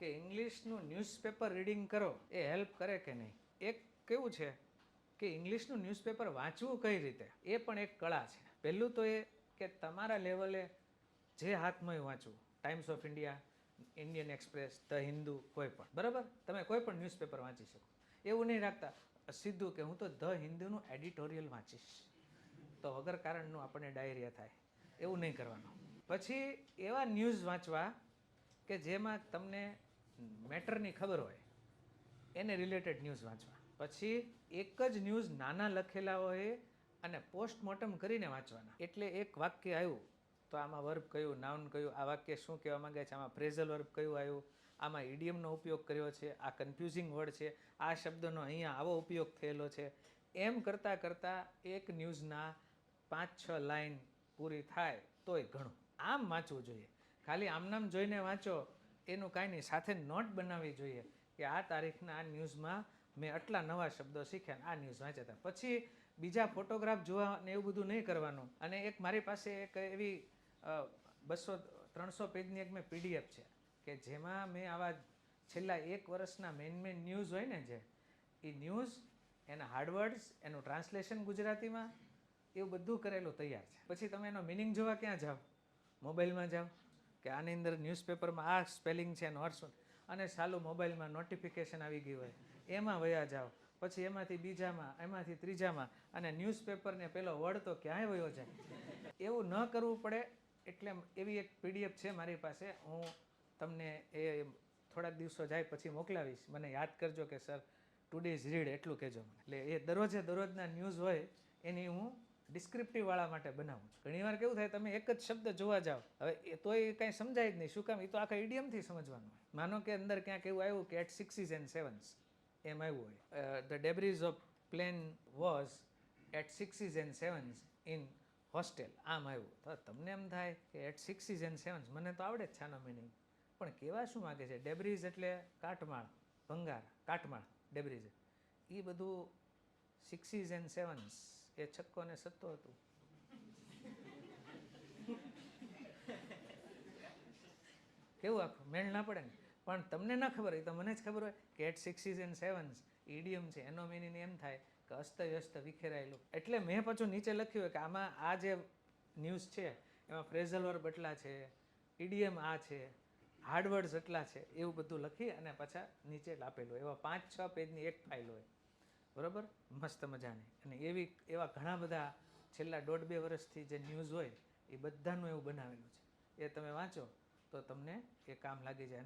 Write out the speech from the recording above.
કે ઇંગ્લિશનું newspaper reading કરો, એ help કરે કે નહીં? એક કેવું છે કે ઇંગ્લિશનું ન્યૂઝપેપર વાંચવું કઈ રીતે? એ પણ એક કળા છે. પહેલું તો એ કે તમારા લેવલે જે હાથમાં વાંચવું. Times of India, Indian Express, the Hindu, કોઈ પણ. બરાબર? તમે કોઈ પણ ન્યૂઝપેપર વાંચી શકો. એવું નહીં રાખતા. સીધું કે હું તો ધ હિન્દુનું એડિટોરિયલ વાંચીશ. તો વગર કારણનું આપણને ડાયરિયા થાય. એવું નહીં કરવાનું. પછી એવા ન્યૂઝ વાંચવા કે જેમાં તમને મેટરની ખબર હોય, એને રિલેટેડ ન્યૂઝ વાંચવા. પછી એક જ ન્યૂઝ નાના લખેલા હોય અને પોસ્ટમોર્ટમ કરીને વાંચવાના. એટલે એક વાક્ય આવ્યું, તો આમાં વર્બ કયું નાઉન કયું, આ વાક્ય શું કહેવા માંગે છે, આમાં ફ્રેઝલ વર્બ કયું આવ્યું, આમાં ઇડિયમનો ઉપયોગ કર્યો છે, આ કન્ફ્યુઝિંગ વર્ડ છે, આ શબ્દનો અહીંયા આવો ઉપયોગ થયેલો છે. એમ કરતાં કરતાં એક ન્યૂઝના પાંચ છ લાઈન પૂરી થાય તોય ઘણું. આમ વાંચવું જોઈએ. ખાલી આમનામ જોઈને વાંચો એનું કાંઈ નહીં, સાથે નોટ બનાવવી જોઈએ કે આ તારીખના આ ન્યૂઝમાં મેં આટલા નવા શબ્દો શીખ્યા આ ન્યૂઝ વાંચ્યા હતા. પછી બીજા ફોટોગ્રાફ જોવા ને એવું બધું નહીં કરવાનું. અને એક મારી પાસે એક એવી બસો, ત્રણસો પેજની એક મેં પીડીએફ છે કે જેમાં મેં આવા છેલ્લા એક વર્ષના મેન મેન ન્યૂઝ હોય ને જે એ ન્યૂઝ, એના હાર્ડવર્ડ્સ એનું ટ્રાન્સલેશન ગુજરાતીમાં, એવું બધું કરેલું તૈયાર છે. પછી તમે એનો મિનિંગ જોવા ક્યાં જાઓ? મોબાઈલમાં જાઓ? કે આની અંદર ન્યૂઝપેપરમાં આ સ્પેલિંગ છે એનો અને સાલું મોબાઈલમાં નોટિફિકેશન આવી ગયું હોય. એમાં વયા જાઓ. પછી એમાંથી બીજામાં, એમાંથી ત્રીજામાં. અને ન્યૂઝપેપરને પેલો વર્ડ તો ક્યાંય વયો જાય. એવું ન કરવું પડે. એટલે એવી એક પીડીએફ છે મારી પાસે. હું તમને એ થોડાક દિવસો જાય પછી મોકલાવીશ. મને યાદ કરજો કે, સર ટુડેઝ રીડ એટલું કહેજો મને. એટલે એ દરરોજે દરરોજના ન્યૂઝ હોય, એની હું ડિસ્ક્રિપ્ટિવ વાળા માટે બનાવું છું. ઘણીવાર કેવું થાય, તમે એક જ શબ્દ જોવા જાઓ. હવે એ તોય કાંઈ સમજાય જ નહીં. શું કામ? એ તો આખા ઇડિયમથી સમજવાનું હોય. માનો કે અંદર ક્યાંક એવું આવ્યું કે એટ સિક્સીસ એન્ડ સેવન્સ એમ આવ્યું હોય. The debris of plane was at sixes and sevens in hostel આમ આવ્યું તો તમને એમ થાય કે એટ સિક્સીસ એન્ડ સેવન્સ મને તો આવડે જ છાનો મિનિંગ પણ કેવા શું માગે છે? ડેબ્રીઝ એટલે કાટમાળ, ભંગાર, કાટમાળ ડેબ્રીઝ એ બધું સિક્સીસ એન્ડ સેવન્સ એ છક્કો ને સત્તો હતું. કેવું આખું? મેળ ના પડે ને? પણ તમને ના ખબર હોય તો મને જ ખબર હોય કે at sixes and sevens idiom છે એનો મિનિંગ એમ થાય કે અસ્તવ્યસ્ત વિખેરાયેલું. એટલે મેં પાછું નીચે લખ્યું હોય કે આમાં આ જે ન્યૂઝ છે, એમાં ફ્રેઝલવર બટલા છે ઇડિયમ આ છે, હાર્ડવર્ડ્સ એટલા છે, એવું બધું લખી અને પાછા નીચે આપેલું એવા પાંચ છ પેજની એક ફાઇલ હોય. બરાબર? મસ્ત મજાની. અને એવી, એવા ઘણા બધા છેલ્લા દોઢ બે વર્ષથી જે ન્યૂઝ હોય, એ બધાનું એવું બનાવેલું છે. એ તમે વાંચો, તો તમને એ કામ લાગી જાય.